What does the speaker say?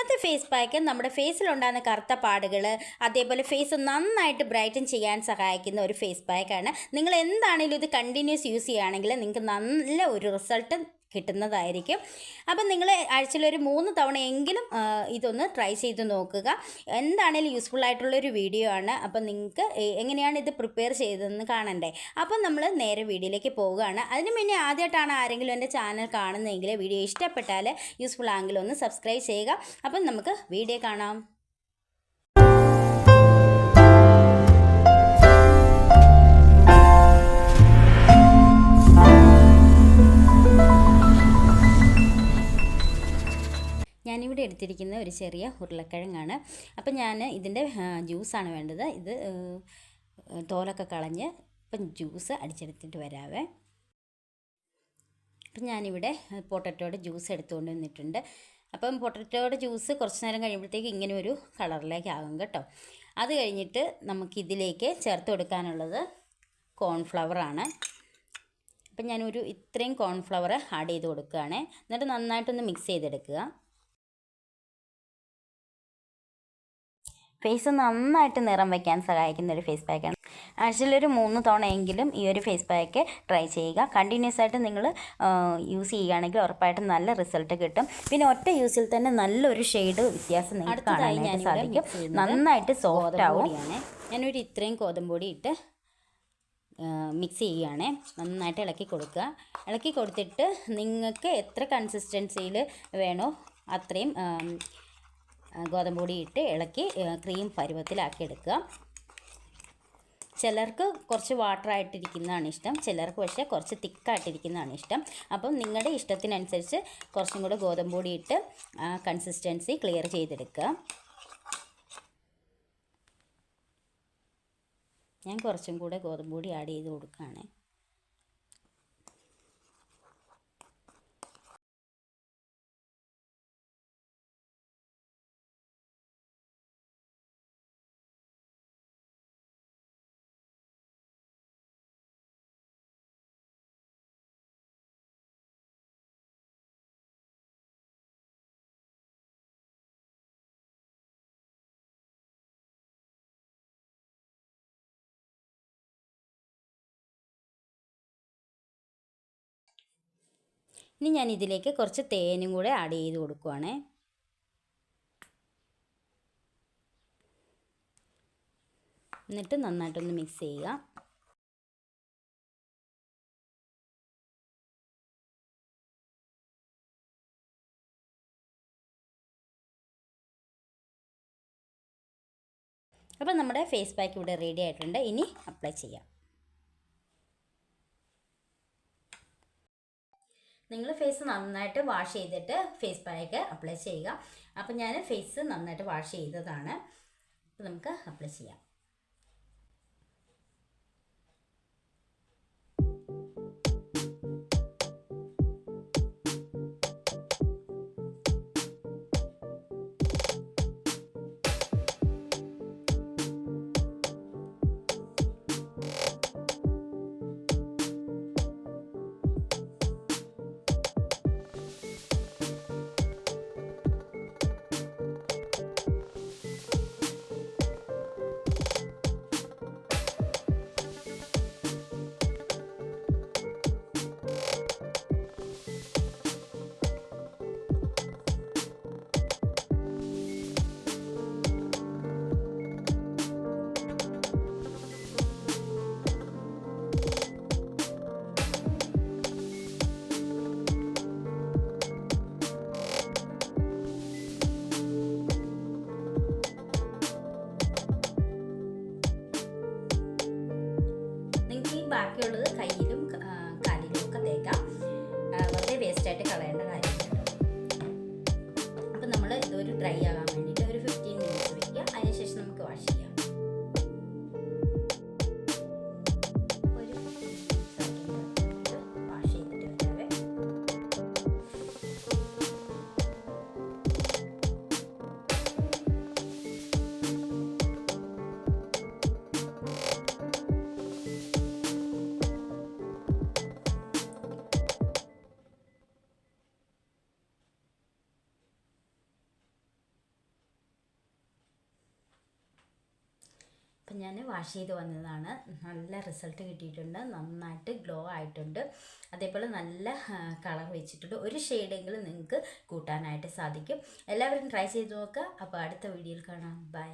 ഇന്നത്തെ face pack നമ്മുടെ ഫേസിലുണ്ടാകുന്ന കറുത്ത പാടുകൾ അതേപോലെ ഫേസ് നന്നായിട്ട് ബ്രൈറ്റൻ ചെയ്യാൻ സഹായിക്കുന്ന ഒരു ഫേസ് പാക്കാണ് നിങ്ങൾ എന്താണെങ്കിലും ഇത് കണ്ടിന്യൂസ് യൂസ് ചെയ്യുകയാണെങ്കിൽ നിങ്ങൾക്ക് നല്ല ഒരു റിസൾട്ട് കിട്ടുന്നതായിരിക്കും. അപ്പം നിങ്ങൾ ആഴ്ചയിൽ ഒരു മൂന്ന് തവണയെങ്കിലും ഇതൊന്ന് ട്രൈ ചെയ്ത് നോക്കുക. എന്താണേലും യൂസ്ഫുൾ ആയിട്ടുള്ളൊരു വീഡിയോ ആണ്. അപ്പം നിങ്ങൾക്ക് എങ്ങനെയാണ് ഇത് പ്രിപ്പയർ ചെയ്തതെന്ന് കാണണ്ടേ. അപ്പം നമ്മൾ നേരെ വീഡിയോയിലേക്ക് പോവുകയാണ്. അതിന് മുന്നേ ആദ്യമായിട്ടാണ് ആരെങ്കിലും എന്റെ ചാനൽ കാണുന്നതെങ്കിൽ വീഡിയോ ഇഷ്ടപ്പെട്ടാൽ യൂസ്ഫുൾ ആണെങ്കിൽ ഒന്ന് സബ്സ്ക്രൈബ് ചെയ്യുക. അപ്പം നമുക്ക് വീഡിയോ കാണാം. ഒരു ചെറിയ ഉരുളക്കിഴങ്ങാണ്. അപ്പം ഞാൻ ഇതിന്റെ ജ്യൂസാണ് വേണ്ടത്. ഇത് തോലൊക്കെ കളഞ്ഞ് ഇപ്പം ജ്യൂസ് അടിച്ചെടുത്തിട്ട് വരാവേ. അപ്പം ഞാനിവിടെ പൊട്ടറ്റോയുടെ ജ്യൂസ് എടുത്തുകൊണ്ട് വന്നിട്ടുണ്ട്. അപ്പം പൊട്ടറ്റോയുടെ ജ്യൂസ് കുറച്ച് നേരം കഴിയുമ്പോഴത്തേക്ക് ഇങ്ങനെ ഒരു കളറിലേക്ക് ആകും കേട്ടോ. അത് കഴിഞ്ഞിട്ട് നമുക്കിതിലേക്ക് ചേർത്ത് കൊടുക്കാനുള്ളത് കോൺഫ്ലവറാണ്. അപ്പം ഞാനൊരു ഇത്രയും കോൺഫ്ലവർ ആഡ് ചെയ്ത് കൊടുക്കുകയാണ്. എന്നിട്ട് നന്നായിട്ടൊന്ന് മിക്സ് ചെയ്തെടുക്കുക. ഫേസ് നന്നായിട്ട് നിറം വയ്ക്കാൻ സഹായിക്കുന്ന ഒരു ഫേസ് പാക്കാണ്. ആഴ്ചയിൽ ഒരു മൂന്ന് തവണയെങ്കിലും ഈ ഒരു ഫേസ് പാക്ക് ട്രൈ ചെയ്യുക. കണ്ടിന്യൂസ് ആയിട്ട് നിങ്ങൾ യൂസ് ചെയ്യുകയാണെങ്കിൽ ഉറപ്പായിട്ടും നല്ല റിസൾട്ട് കിട്ടും. പിന്നെ ഒറ്റ യൂസിൽ തന്നെ നല്ലൊരു ഷെയ്ഡ് വ്യത്യാസം നിങ്ങൾക്ക് കാണാനായിട്ട് സാധിക്കും. നന്നായിട്ട് സോഫ്റ്റ് ആവും. ഞാനൊരു ഇത്രയും ഗോതമ്പൊടി ഇട്ട് മിക്സ് ചെയ്യുകയാണേ. നന്നായിട്ട് ഇളക്കി കൊടുക്കുക. ഇളക്കി കൊടുത്തിട്ട് നിങ്ങൾക്ക് എത്ര കൺസിസ്റ്റൻസിയിൽ വേണോ അത്രയും ഗോതമ്പ് പൊടി ഇട്ട് ഇളക്കി ക്രീം പരുവത്തിലാക്കി എടുക്കുക. ചിലർക്ക് കുറച്ച് വാട്ടർ ആയിട്ടിരിക്കുന്നതാണ് ഇഷ്ടം. ചിലർക്ക് പക്ഷേ കുറച്ച് തിക്കായിട്ടിരിക്കുന്നതാണ് ഇഷ്ടം. അപ്പം നിങ്ങളുടെ ഇഷ്ടത്തിനനുസരിച്ച് കുറച്ചും കൂടെ ഗോതമ്പ് പൊടി ഇട്ട് കൺസിസ്റ്റൻസി ക്ലിയർ ചെയ്തെടുക്കുക. ഞാൻ കുറച്ചും കൂടെ ഗോതമ്പ് പൊടി ആഡ് ചെയ്ത് കൊടുക്കുകയാണ്. ഇനി ഞാൻ ഇതിലേക്ക് കുറച്ച് തേനും കൂടെ ആഡ് ചെയ്ത് കൊടുക്കുവാണേ. എന്നിട്ട് നന്നായിട്ടൊന്ന് മിക്സ് ചെയ്യുക. അപ്പോൾ നമ്മുടെ ഫേസ് പാക്ക് ഇവിടെ റെഡി ആയിട്ടുണ്ട്. ഇനി അപ്ലൈ ചെയ്യാം. നിങ്ങൾ ഫേസ് നന്നായിട്ട് വാഷ് ചെയ്തിട്ട് ഫേസ് പാക്ക് അപ്ലൈ ചെയ്യുക. അപ്പം ഞാൻ ഫേസ് നന്നായിട്ട് വാഷ് ചെയ്തതാണ്. നമുക്ക് അപ്ലൈ ചെയ്യാം. നമ്മൾ ഇതൊരു അപ്പം ഞാൻ വാഷ് ചെയ്ത് വന്നതാണ്. നല്ല റിസൾട്ട് കിട്ടിയിട്ടുണ്ട്. നന്നായിട്ട് ഗ്ലോ ആയിട്ടുണ്ട്. അതേപോലെ നല്ല കളർ വെച്ചിട്ടുണ്ട്. ഒരു ഷെയ്ഡെങ്കിലും നിങ്ങൾക്ക് കൂട്ടാനായിട്ട് സാധിക്കും. എല്ലാവരും ട്രൈ ചെയ്ത് നോക്കുക. അപ്പോൾ അടുത്ത വീഡിയോയിൽ കാണാം. ബൈ.